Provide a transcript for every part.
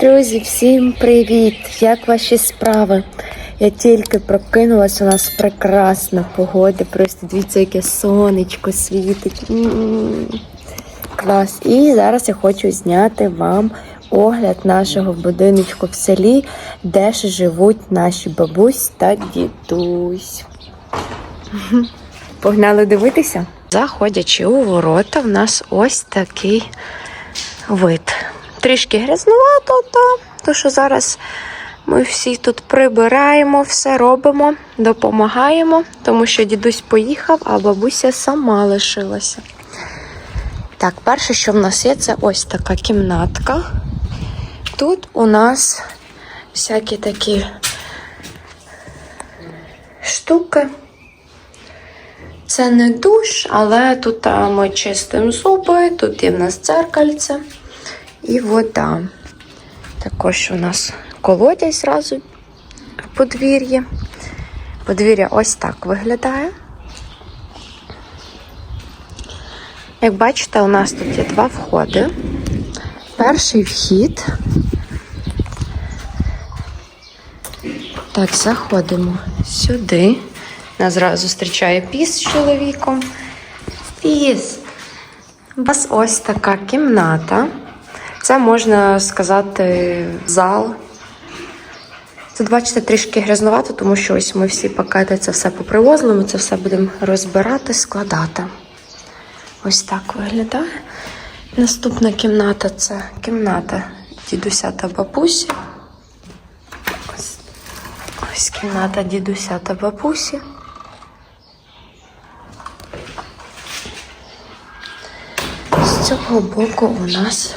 Друзі, всім привіт! Як ваші справи? Я тільки прокинулася, у нас прекрасна погода. Просто дивіться, яке сонечко світить. Клас. І зараз я хочу зняти вам огляд нашого будиночку в селі, де ж живуть наші бабусь та дідусь. Погнали дивитися? Заходячи у ворота, в нас ось такий вид. Трішки грязнувато, то, то що зараз ми всі тут прибираємо, все робимо, допомагаємо, тому що дідусь поїхав, а бабуся сама лишилася. Так, перше, що в нас є, це ось така кімнатка. Тут у нас всякі такі штуки. Це не душ, але тут ми чистимо зуби, тут є в нас дзеркальце і вода. Також у нас колодязь зразу в подвір'ї. Подвір'я ось так виглядає. Як бачите, у нас тут є два входи. Перший вхід. Так, заходимо сюди. Нас зразу зустрічає піс з чоловіком. Піс. У вас ось така кімната. Це можна сказати зал. Тут, бачите, трішки грязнувато, тому що ось ми всі пакети це все попривозили, ми це все будемо розбирати, складати. Ось так виглядає. Наступна кімната це кімната дідуся та бабусі. Ось, ось кімната дідуся та бабусі. З цього боку у нас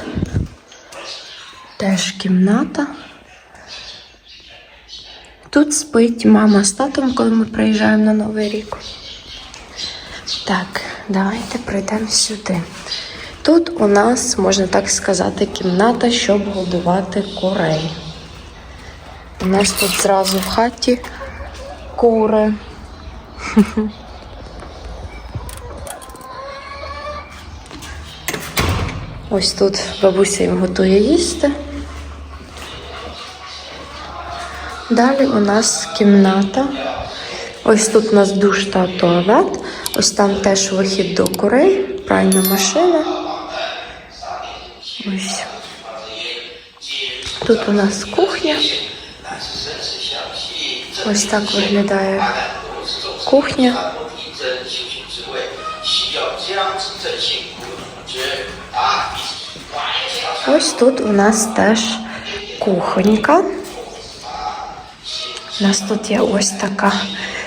теж кімната. Тут спить мама з татом, коли ми приїжджаємо на Новий рік. Так, давайте прийдемо сюди. Тут у нас, можна так сказати, кімната, щоб годувати курей. У нас тут зразу в хаті кури. Ось тут бабуся їм готує їсти. Далі у нас кімната. Ось тут у нас душ та туалет. Ось там теж вихід до курей, пральна машина. Ось. Тут у нас кухня. Ось так виглядає кухня. Ось тут у нас теж кухонька. У нас тут є ось така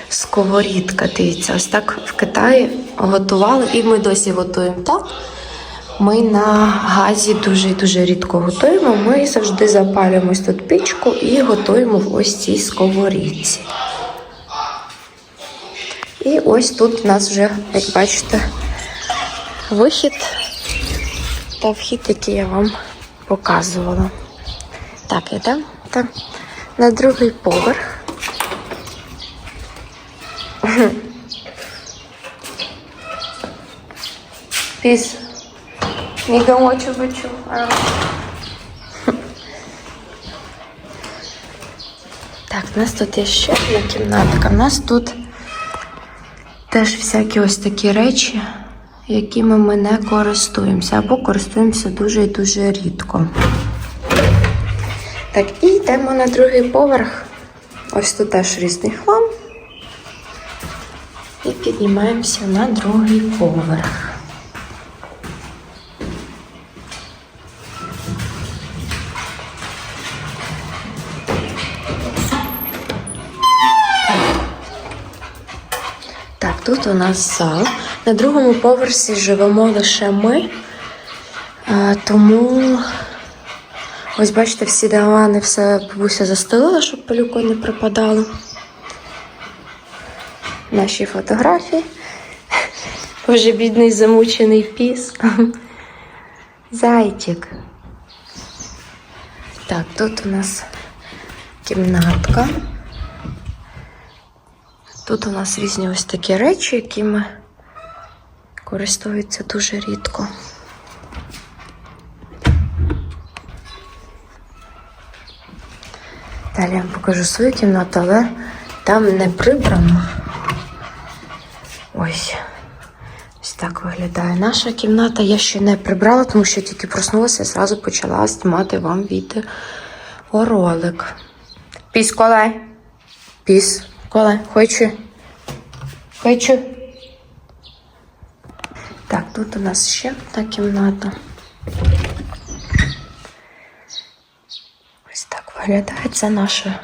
сковорідка. Дивіться, ось так в Китаї готували, і ми досі готуємо так. Ми на газі дуже дуже рідко готуємо. Ми завжди запалюємо тут пічку і готуємо в ось цій сковорідці. І ось тут у нас вже, як бачите, вихід та вхід, який я вам показувала. Так, йдемо на другий поверх. Піс. Не домочу бачу. Так, у нас тут є ще одна кімнатка. У нас тут теж всякі ось такі речі, якими ми не користуємося або користуємося дуже і дуже рідко. Так, і йдемо на другий поверх. Ось тут теж різний хлам. І піднімаємося на другий поверх. Тут у нас зал. На другому поверсі живемо лише ми, тому ось бачите, всі дивани, все бабуся застелила, щоб пилюкою не припадало. Наші фотографії. Боже, бідний замучений піс. Зайчик. Так, тут у нас кімнатка. Тут у нас різні ось такі речі, якими користуються дуже рідко. Далі я вам покажу свою кімнату, але там не прибрано. Ось. Ось так виглядає наша кімната. Я ще не прибрала, тому що тільки проснулася і зразу почала знімати вам відеоролик. Піс, колай. Піс, колай. Хочу. Хочу. Так, тут у нас ще одна кімната. Ось так виглядає. Це наше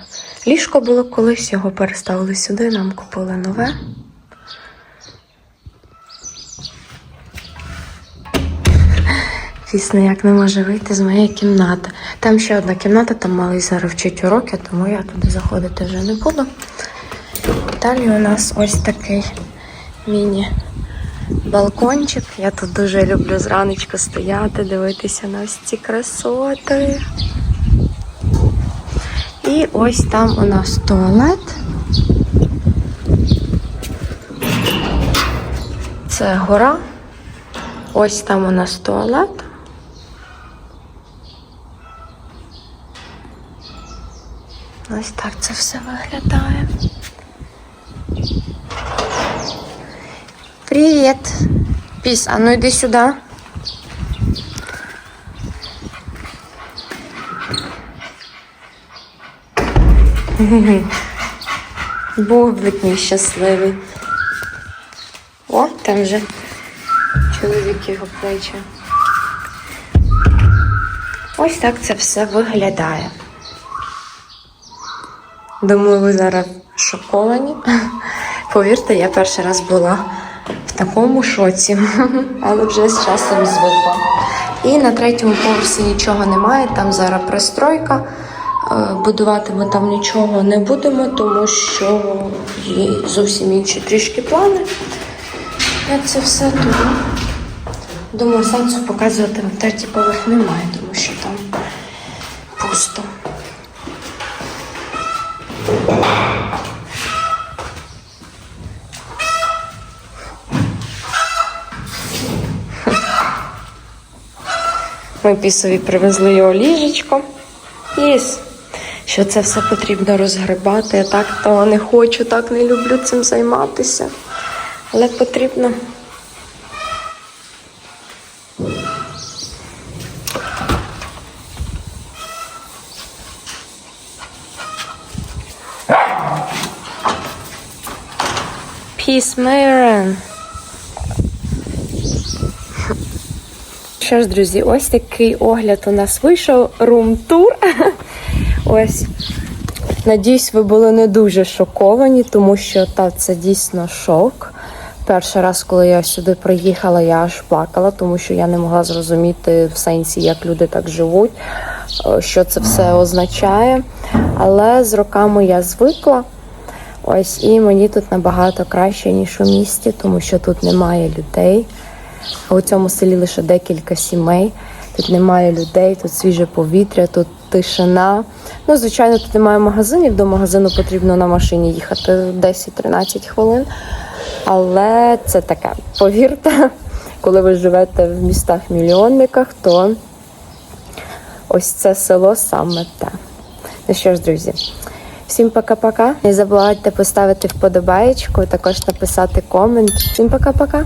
ліжко було колись, його переставили сюди, нам купили нове. Фіс ніяк не може вийти з моєї кімнати. Там ще одна кімната, там малий зараз вчить уроки, тому я туди заходити вже не буду. Далі у нас ось такий міні-балкончик. Я тут дуже люблю зранечку стояти, дивитися на ось ці красоти. І ось там у нас туалет. Це гора. Ось там у нас туалет. Ось так це все виглядає. Привіт! Піс, а ну йди сюди. Бублик мій щасливий. О, там вже чоловік його плече. Ось так це все виглядає. Думаю, ви зараз шоковані. Повірте, я перший раз була в такому шоці, але вже з часом звикла. І на третьому поверсі нічого немає, там зараз пристройка. Е, Будувати ми там нічого не будемо, тому що є зовсім інші трішки плани. Це все тому. Думаю, сенсу показувати вам третій поверх немає, тому що там пусто. Ми пісові привезли його ліжечко. Піс. Що це все потрібно розгребати. Я так того не хочу, так не люблю цим займатися. Але потрібно. Піс Мейрен. Що ж, друзі, ось такий огляд у нас вийшов. Рум-тур. Ось. Надіюсь, ви були не дуже шоковані, тому що та, це дійсно шок. Перший раз, коли я сюди приїхала, я аж плакала, тому що я не могла зрозуміти в сенсі, як люди так живуть, е, що це все означає. Але з роками я звикла. Ось і мені тут набагато краще, ніж у місті, тому що тут немає людей. А у цьому селі лише декілька сімей. Тут немає людей, тут свіже повітря, тут тишина. Ну, звичайно, тут немає магазинів. До магазину потрібно на машині їхати 10-13 хвилин. Але це таке, повірте, коли ви живете в містах-мільйонниках, то ось це село саме те. Ну що ж, друзі, всім пока-пока. Не забувайте поставити вподобаєчку, також написати комент. Всім пока-пока.